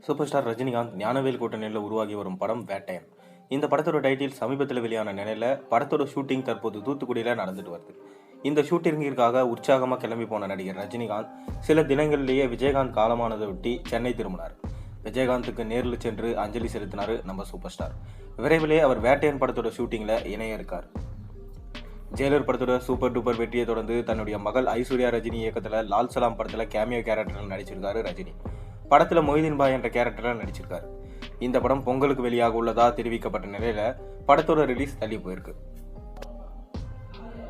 Super star Rajinikanth Gnanavel கூட்டணியில் உருவாகி வரும் படம் வேட்டையன் இந்த படத்தோட டைட்டில் சமீபத்தில் வெளியான நிலையில் படத்தோட ஷூட்டிங் தற்போது தூத்துக்குடியில் நடந்துட்டு வருது. இந்த ஷூட்டிங்கிற்காக உற்சாகமாக கிளம்பி போன நடிகர் ரஜினிகாந்த் சில தினங்களிலேயே விஜயகாந்த் காலமானதை ஒட்டி சென்னை திரும்பினார். விஜயகாந்துக்கு நேரில் சென்று அஞ்சலி செலுத்தினார் நம்ம சூப்பர் ஸ்டார். விரைவிலே அவர் வேட்டையன் படத்தோட ஷூட்டிங்கில் இணைய இருக்கார். ஜெயலர் படத்தோட சூப்பர் டூப்பர் வெற்றியை தொடர்ந்து தன்னுடைய மகள் ஐஸ்வர்யா ரஜினி இயக்கத்தில் லால் சலாம் படத்தில் கேமியோ கேரக்டரில் நடிச்சிருக்காரு ரஜினி. படத்தில் மொய்தீன் பாய் என்ற கேரக்டரில் நடிச்சிருக்காரு. இந்த படம் பொங்கலுக்கு வெளியாக உள்ளதா தெரிவிக்கப்பட்ட நிலையில் படத்தோட ரிலீஸ் தள்ளி போயிருக்கு.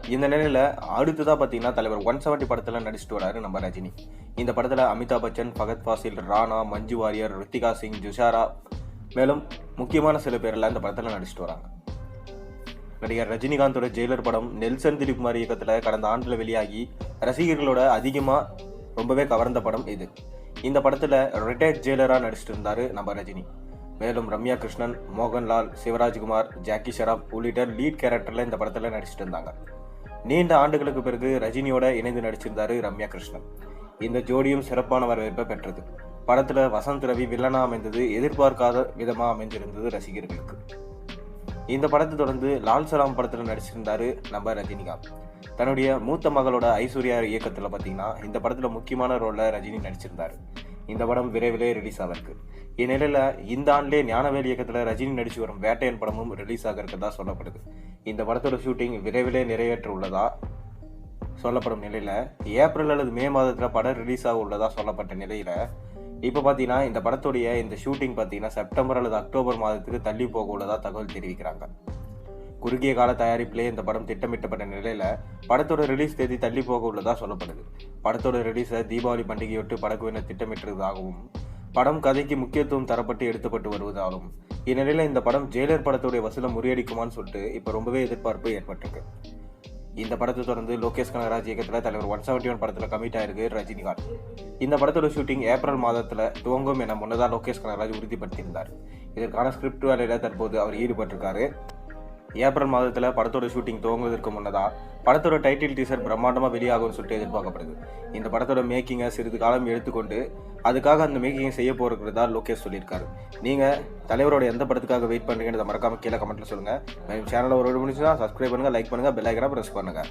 இந்த நிலையில் அடுத்ததாக பார்த்தீங்கன்னா தலைவர் ஒன் செவன்ட்டி படத்தில் நடிச்சிட்டு வராரு நம்ம ரஜினி. இந்த படத்தில் அமிதாப் பச்சன் பகத் ஃபாசில் ராணா மஞ்சு வாரியர் ரித்திகா சிங் ஜுஷாரா மேலும் முக்கியமான சில பேரெல்லாம் இந்த படத்தில் நடிச்சிட்டு வராங்க. நடிகர் ரஜினிகாந்தோட ஜெயிலர் படம் நெல்சன் திலீப்குமார் இயக்கத்தில் கடந்த ஆண்டில் வெளியாகி ரசிகர்களோட அதிகமாக ரொம்பவே கவர்ந்த படம் இது. இந்த படத்தில் ரிட்டையர்ட் ஜெயிலராக நடிச்சிட்டு இருந்தார் நம்ம ரஜினி. மேலும் ரம்யா கிருஷ்ணன் மோகன்லால் சிவராஜ்குமார் ஜாக்கி ஷெராப் உள்ளிட்ட லீட் கேரக்டரில் இந்த படத்தில் நடிச்சிட்டு இருந்தாங்க. நீண்ட ஆண்டுகளுக்கு பிறகு ரஜினியோட இணைந்து நடிச்சிருந்தாரு ரம்யா கிருஷ்ணன். இந்த ஜோடியும் சிறப்பான வரவேற்பை பெற்றது. படத்தில் வசந்த் ரவி வில்லனாக அமைந்தது எதிர்பார்க்காத விதமாக அமைஞ்சிருந்தது ரசிகர்களுக்கு. இந்த படத்தை தொடர்ந்து லால் சலாம் படத்தில் நடிச்சிருந்தாரு நம்ம ரஜினிகாந்த் தன்னுடைய மூத்த மகளோட ஐஸ்வர்யா இயக்கத்தில் பார்த்தீங்கன்னா இந்த படத்தில் முக்கியமான ரோலில் ரஜினி நடிச்சிருந்தார். இந்த படம் விரைவிலே ரிலீஸ் ஆகிருக்கு இந்நிலையில் இந்த ஆண்டிலே ஞானவேல் இயக்கத்தில் ரஜினி நடிச்சு வரும் வேட்டையன் படமும் ரிலீஸ் ஆக இருக்கதா சொல்லப்படுது. இந்த படத்தோட ஷூட்டிங் விரைவிலே நிறைவேற்ற உள்ளதா சொல்லப்படும் நிலையில் ஏப்ரல் அல்லது மே மாதத்தில் படம் ரிலீஸ் ஆக உள்ளதா சொல்லப்பட்ட நிலையில் இப்போ பார்த்தீங்கன்னா இந்த படத்துடைய இந்த ஷூட்டிங் பார்த்தீங்கன்னா செப்டம்பர் அல்லது அக்டோபர் மாதத்துக்கு தள்ளி போக உள்ளதாக தகவல் தெரிவிக்கிறாங்க. குறுகிய கால தயாரிப்பிலே இந்த படம் திட்டமிட்டப்பட்ட நிலையில் படத்தோட ரிலீஸ் தேதி தள்ளி போக உள்ளதாக சொல்லப்படுது. படத்தோட ரிலீஸை தீபாவளி பண்டிகையொட்டு படக்குவினர் திட்டமிட்டிருந்ததாகவும் படம் கதைக்கு முக்கியத்துவம் தரப்பட்டு எடுத்துப்பட்டு வருவதாலும் இந்நிலையில் இந்த படம் ஜெயிலர் படத்துடைய வசூலை முறியடிக்குமான்னு சொல்லிட்டு இப்போ ரொம்பவே எதிர்பார்ப்பு ஏற்பட்டிருக்கு. இந்த படத்தை தொடர்ந்து லோகேஷ் கனகராஜ் இயக்கத்தில் தலைவர் ஒன் செவன்டி ஒன் படத்தில் கமிட் ஆயிருக்கு ரஜினிகாந்த். இந்த படத்தோட ஷூட்டிங் ஏப்ரல் மாதத்தில் துவங்கும் என முன்னதாக லோகேஷ் கனகராஜ் உறுதிப்படுத்தியிருந்தார். இதற்கான ஸ்கிரிப்ட் வேலையில் தற்போது அவர் ஈடுபட்டிருக்காரு. ஏப்ரல் மாதத்தில் படத்தோட ஷூட்டிங் துவங்குவதற்கு முன்னதாக படத்தோட டைட்டில் டீசர் பிரம்மாண்டமாக வெளியாகும்னு சொல்லிட்டு எதிர்பார்க்கப்படுது. இந்த படத்தோட மேக்கிங்கை சிறிது காலம் எடுத்துக்கொண்டு அதுக்காக அந்த மேக்கிங் செய்ய போகிறதா லோகேஷ் சொல்லியிருக்காரு. நீங்கள் தலைவரோட எந்த படத்துக்காக வெயிட் பண்ணுறீங்கன்றத மறக்காமல் கீழே கமெண்ட்டில் சொல்லுங்கள் சேனலில் ஒரு முடிச்சுன்னா சப்ஸ்கிரைப் பண்ணுங்கள் லைக் பண்ணுங்கள் பெல் ஐக்கனை ப்ரெஸ் பண்ணுங்கள்